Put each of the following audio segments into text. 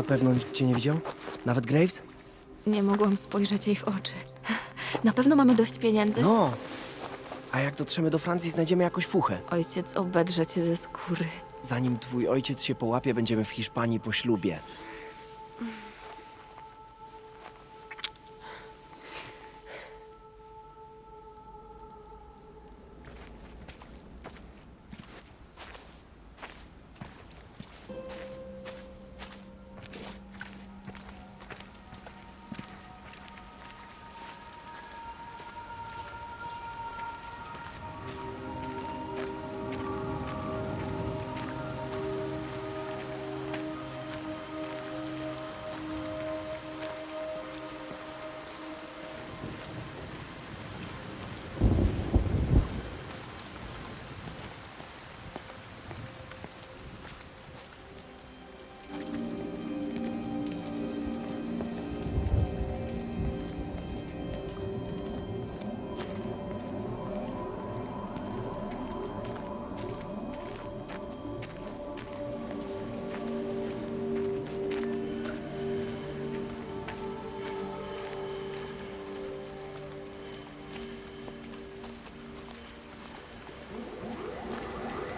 Na pewno nikt cię nie widział? Nawet Graves? Nie mogłam spojrzeć jej w oczy. Na pewno mamy dość pieniędzy. No. A jak dotrzemy do Francji, znajdziemy jakąś fuchę. Ojciec obedrze cię ze skóry. Zanim twój ojciec się połapie, będziemy w Hiszpanii po ślubie.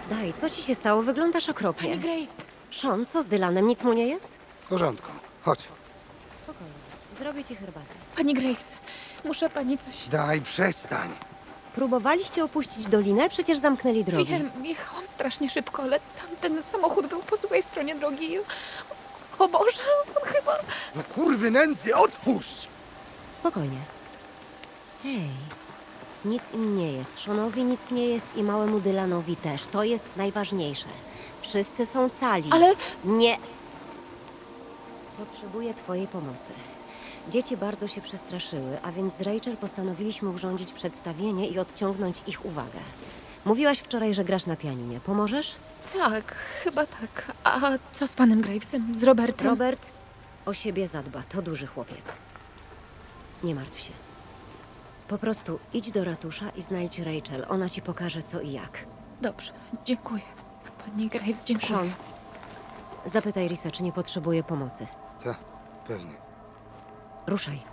Daj, co ci się stało? Wyglądasz okropnie. Pani Graves! Sean, co z Dylanem? Nic mu nie jest? W porządku. Chodź. Spokojnie. Zrobię ci herbatę. Pani Graves! Muszę pani coś... Daj, przestań. Próbowaliście opuścić dolinę? Przecież zamknęli drogi. Wiem, jechałam strasznie szybko, ale tamten samochód był po złej stronie drogi. O Boże, on chyba... No kurwy nędzy, odpuść! Spokojnie. Hej. Nic im nie jest. Seanowi nic nie jest i małemu Dylanowi też. To jest najważniejsze. Wszyscy są cali. Ale... Nie. Potrzebuję twojej pomocy. Dzieci bardzo się przestraszyły, a więc z Rachel postanowiliśmy urządzić przedstawienie i odciągnąć ich uwagę. Mówiłaś wczoraj, że grasz na pianinie. Pomożesz? Tak, chyba tak. A co z panem Gravesem? Z Robertem? Robert o siebie zadba. To duży chłopiec. Nie martw się. Po prostu idź do ratusza i znajdź Rachel. Ona ci pokaże co i jak. Dobrze, dziękuję. Pani Graves, dziękuję. Sean, zapytaj Risa, czy nie potrzebuje pomocy. Tak, pewnie. Ruszaj.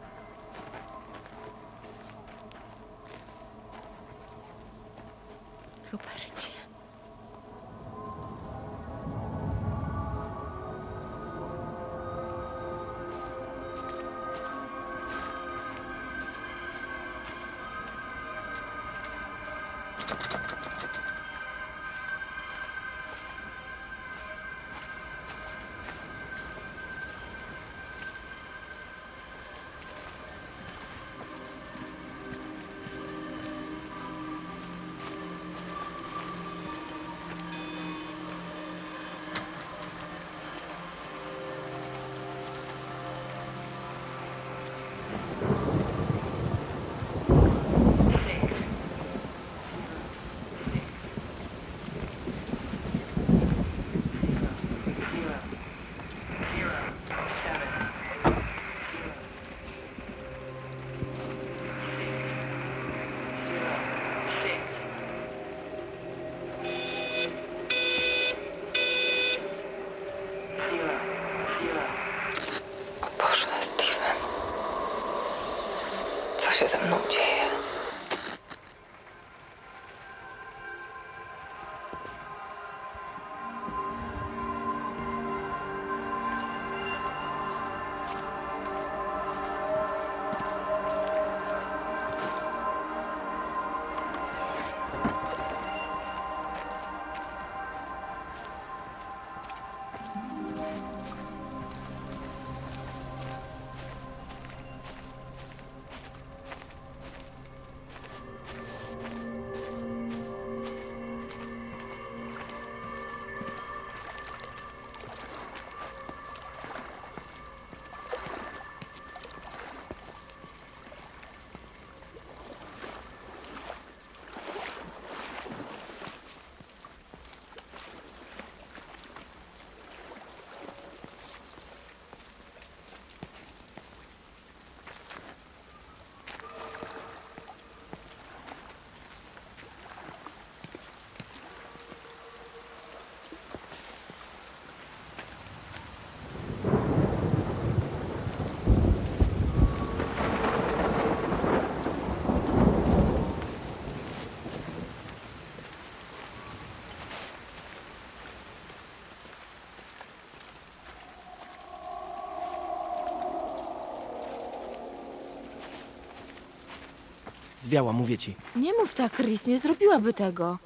Zwiała, mówię ci. Nie mów tak, Chris, nie zrobiłaby tego.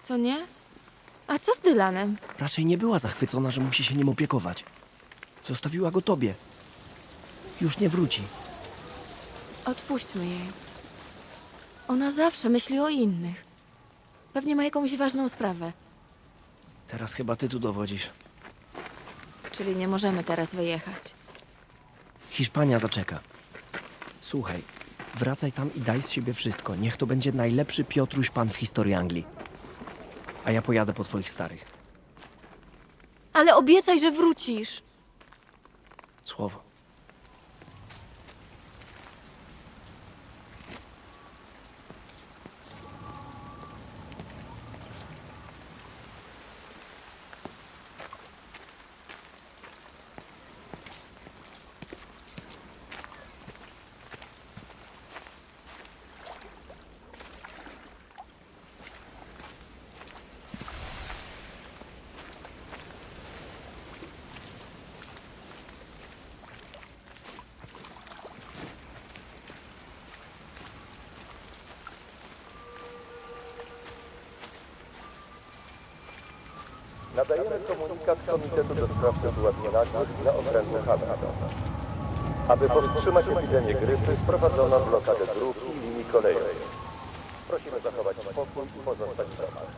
Co nie? A co z Dylanem? Raczej nie była zachwycona, że musi się nim opiekować. Zostawiła go tobie. Już nie wróci. Odpuśćmy jej. Ona zawsze myśli o innych. Pewnie ma jakąś ważną sprawę. Teraz chyba ty tu dowodzisz. Czyli nie możemy teraz wyjechać. Hiszpania zaczeka. Słuchaj, wracaj tam i daj z siebie wszystko. Niech to będzie najlepszy Piotruś pan w historii Anglii. A ja pojadę po twoich starych. Ale obiecaj, że wrócisz. Słowo. Nadajemy komunikat Komitetu do Spraw Sytuacji Nagłych dla okręgu Hamilton. Aby powstrzymać epidemię grypy, wprowadzono blokadę dróg i linii kolejowych. Prosimy zachować spokój i pozostać w domach.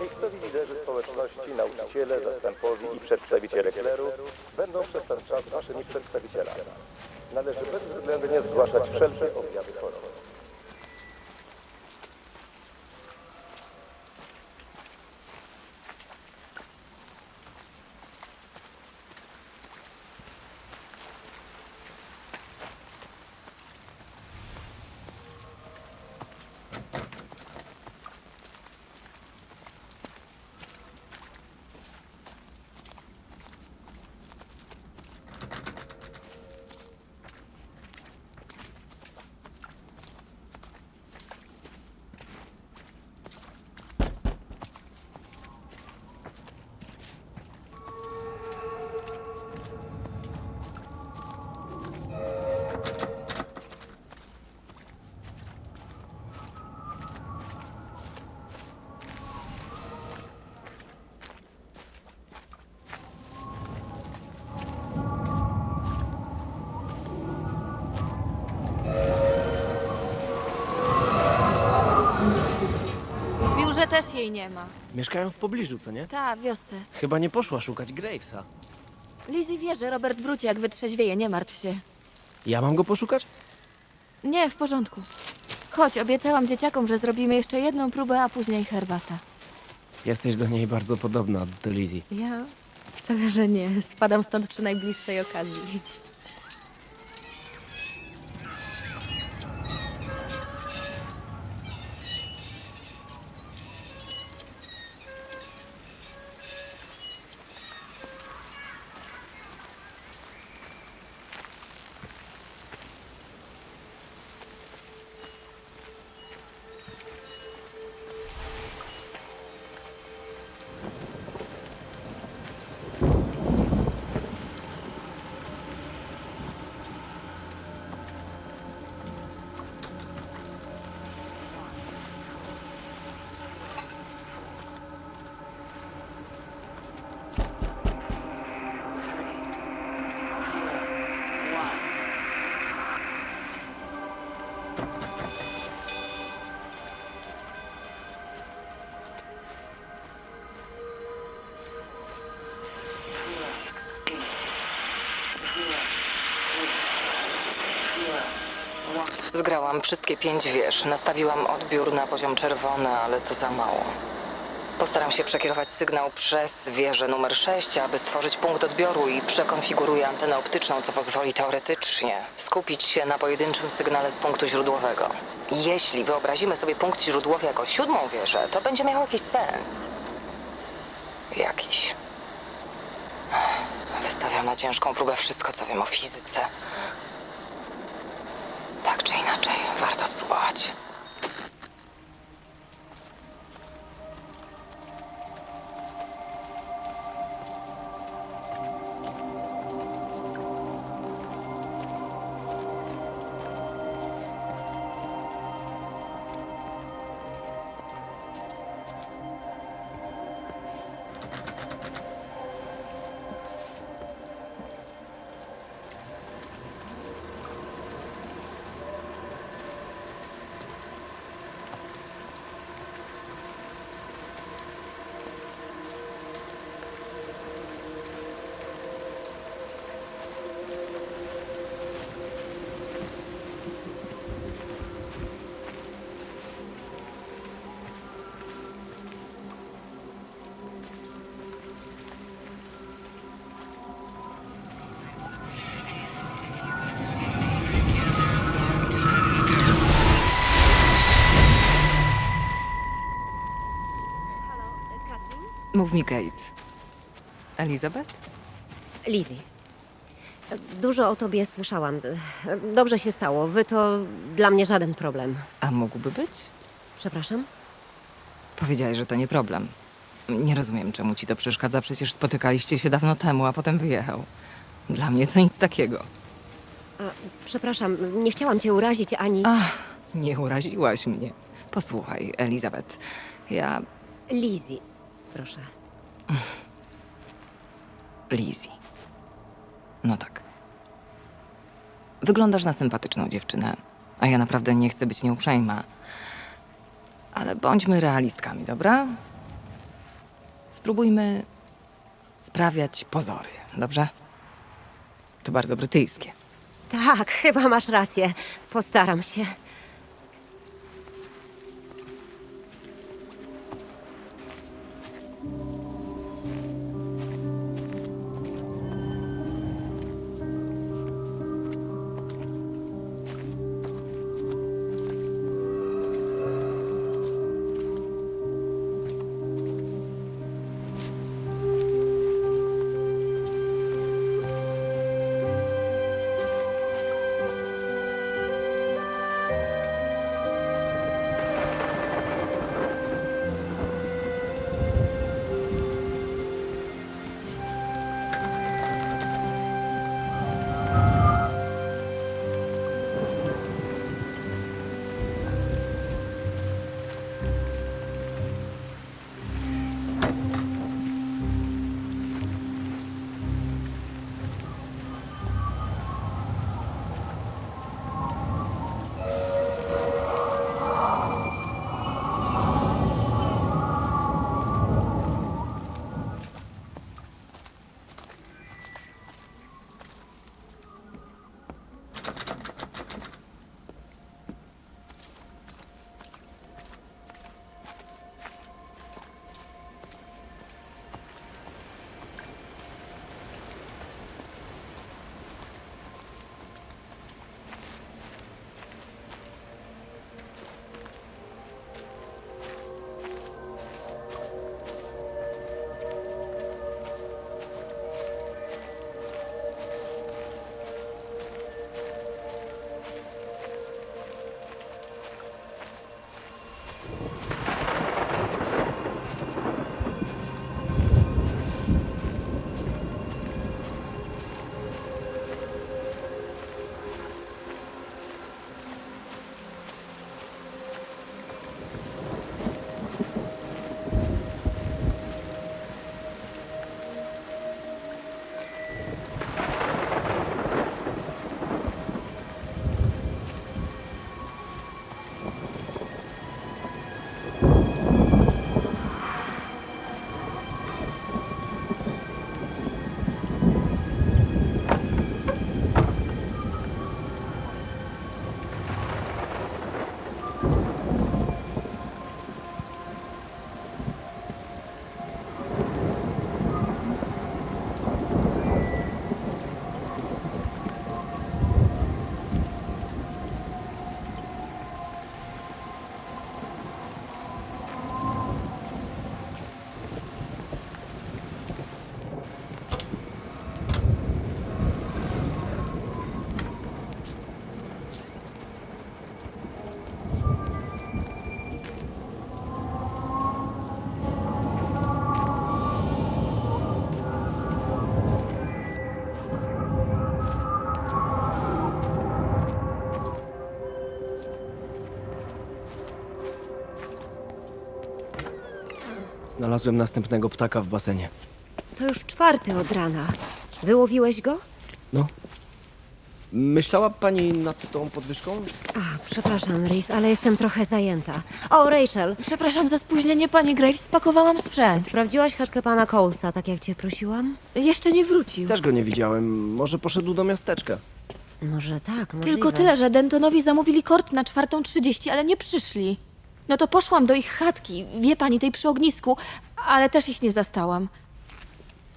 Miejscowi liderzy społeczności, nauczyciele, zastępowi i przedstawiciele kleru będą przez ten czas waszymi przedstawicielami. Należy bezwzględnie zgłaszać wszelkie objawy choroby. Też jej nie ma. Mieszkają w pobliżu, co nie? Ta, w wiosce. Chyba nie poszła szukać Gravesa. Lizzie wie, że Robert wróci, jak wytrzeźwieje, nie martw się. Ja mam go poszukać? Nie, w porządku. Chodź, obiecałam dzieciakom, że zrobimy jeszcze jedną próbę, a później herbata. Jesteś do niej bardzo podobna, do Lizzie. Ja? Wcale, że nie. Spadam stąd przy najbliższej okazji. Zgrałam wszystkie pięć wież. Nastawiłam odbiór na poziom czerwony, ale to za mało. Postaram się przekierować sygnał przez wieżę numer 6, aby stworzyć punkt odbioru i przekonfiguruję antenę optyczną, co pozwoli teoretycznie skupić się na pojedynczym sygnale z punktu źródłowego. Jeśli wyobrazimy sobie punkt źródłowy jako siódmą wieżę, to będzie miał jakiś sens. Jakiś. Wystawiam na ciężką próbę wszystko, co wiem o fizyce. Tak czy inaczej, warto spróbować. Mów mi, Kate. Elizabeth? Lizzie. Dużo o tobie słyszałam. Dobrze się stało. Wy to dla mnie żaden problem. A mógłby być? Przepraszam? Powiedziałeś, że to nie problem. Nie rozumiem, czemu ci to przeszkadza. Przecież spotykaliście się dawno temu, a potem wyjechał. Dla mnie to nic takiego. Przepraszam, nie chciałam cię urazić ani. Ach, nie uraziłaś mnie. Posłuchaj, Elizabeth. Ja. Lizzie, proszę. Lizzie. No tak. Wyglądasz na sympatyczną dziewczynę, a ja naprawdę nie chcę być nieuprzejma. Ale bądźmy realistkami, dobra? Spróbujmy sprawiać pozory, dobrze? To bardzo brytyjskie. Tak, chyba masz rację. Postaram się. Znalazłem następnego ptaka w basenie. To już czwarty od rana. Wyłowiłeś go? No. Myślała pani nad tą podwyżką? A, przepraszam, Rhys, ale jestem trochę zajęta. O, Rachel, Przepraszam za spóźnienie, pani Graves. Spakowałam sprzęt. sprawdziłaś chatkę pana Colesa, tak jak cię prosiłam? Jeszcze nie wrócił. Też go nie widziałem. Może poszedł do miasteczka. Może tak, możliwe. Tylko tyle, że Dentonowi zamówili kort na czwartą trzydzieści, ale nie przyszli. No to poszłam do ich chatki, wie pani, tej przy ognisku, ale też ich nie zastałam.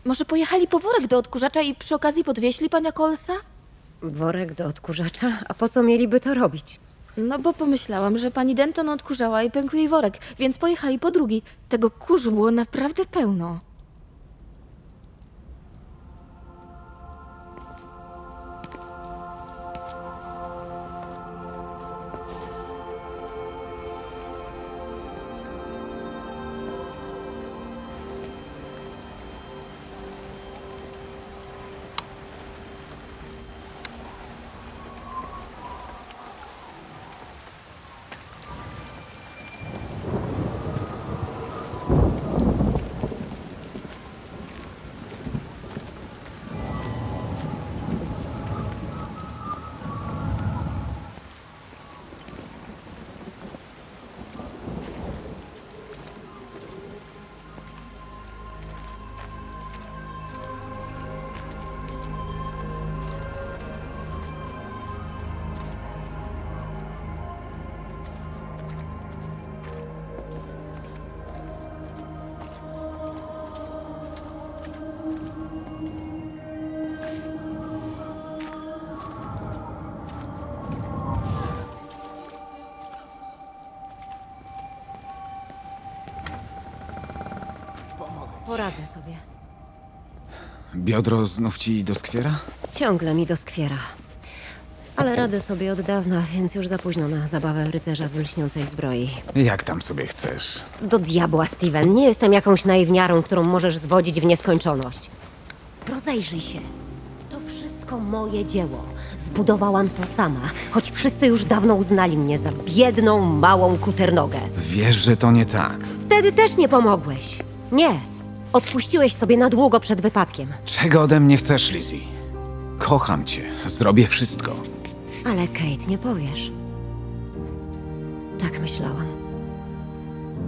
Może pojechali po worek do odkurzacza i przy okazji podwieźli pana Colesa? Worek do odkurzacza? A po co mieliby to robić? No bo pomyślałam, że pani Denton odkurzała i pękł jej worek, więc pojechali po drugi. Tego kurzu było naprawdę pełno. Poradzę sobie. Biodro znów ci doskwiera? Ciągle mi doskwiera. Ale radzę sobie od dawna, więc już za późno na zabawę rycerza w lśniącej zbroi. Jak tam sobie chcesz? Do diabła, Steven. Nie jestem jakąś naiwniarą, którą możesz zwodzić w nieskończoność. Rozejrzyj się. To wszystko moje dzieło. Zbudowałam to sama, choć wszyscy już dawno uznali mnie za biedną, małą kuternogę. Wiesz, że to nie tak. Wtedy też nie pomogłeś. Nie. Odpuściłeś sobie na długo przed wypadkiem. Czego ode mnie chcesz, Lizzie? Kocham cię. Zrobię wszystko. Ale Kate, nie powiesz. Tak myślałam.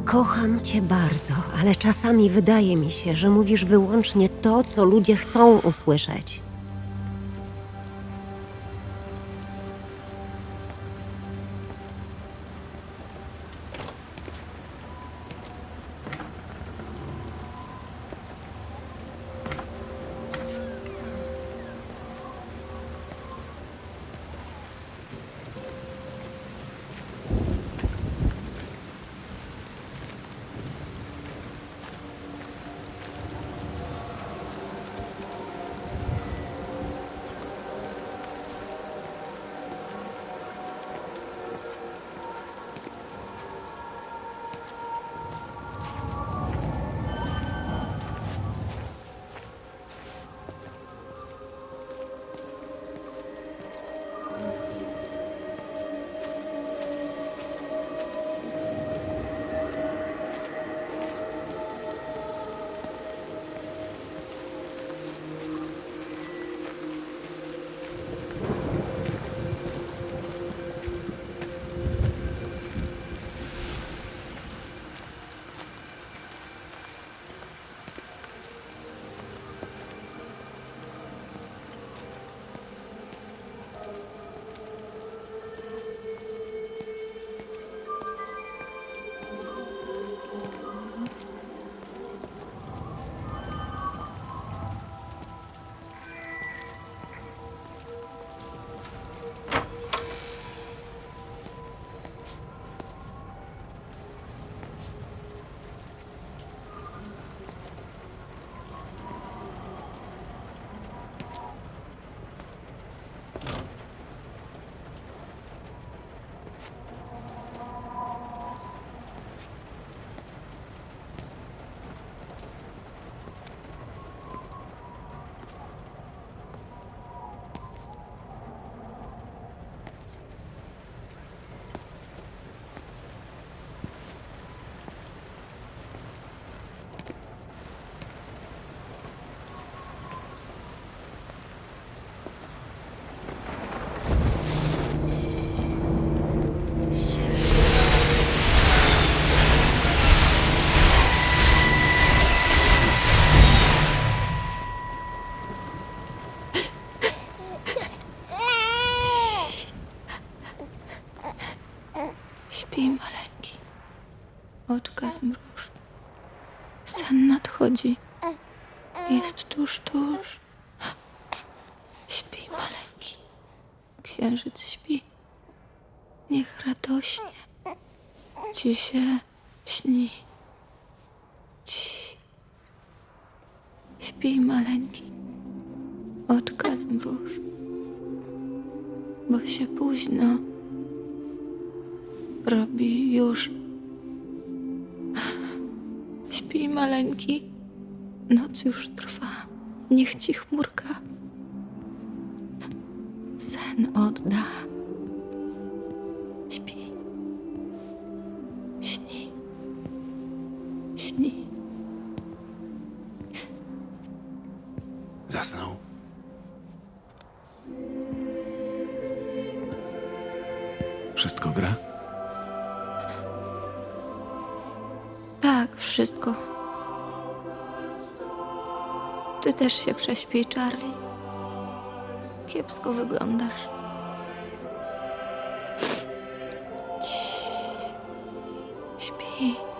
Kocham cię bardzo, ale czasami wydaje mi się, że mówisz wyłącznie to, co ludzie chcą usłyszeć. Ci się śni. Ci. Śpij maleńki. Oczka zmruż. Bo się późno robi już. Śpij maleńki. Noc już trwa. Niech ci chmurka sen odda. Zasnął? Wszystko gra? Tak, wszystko. Ty też się prześpij, Charlie. Kiepsko wyglądasz. Śpi.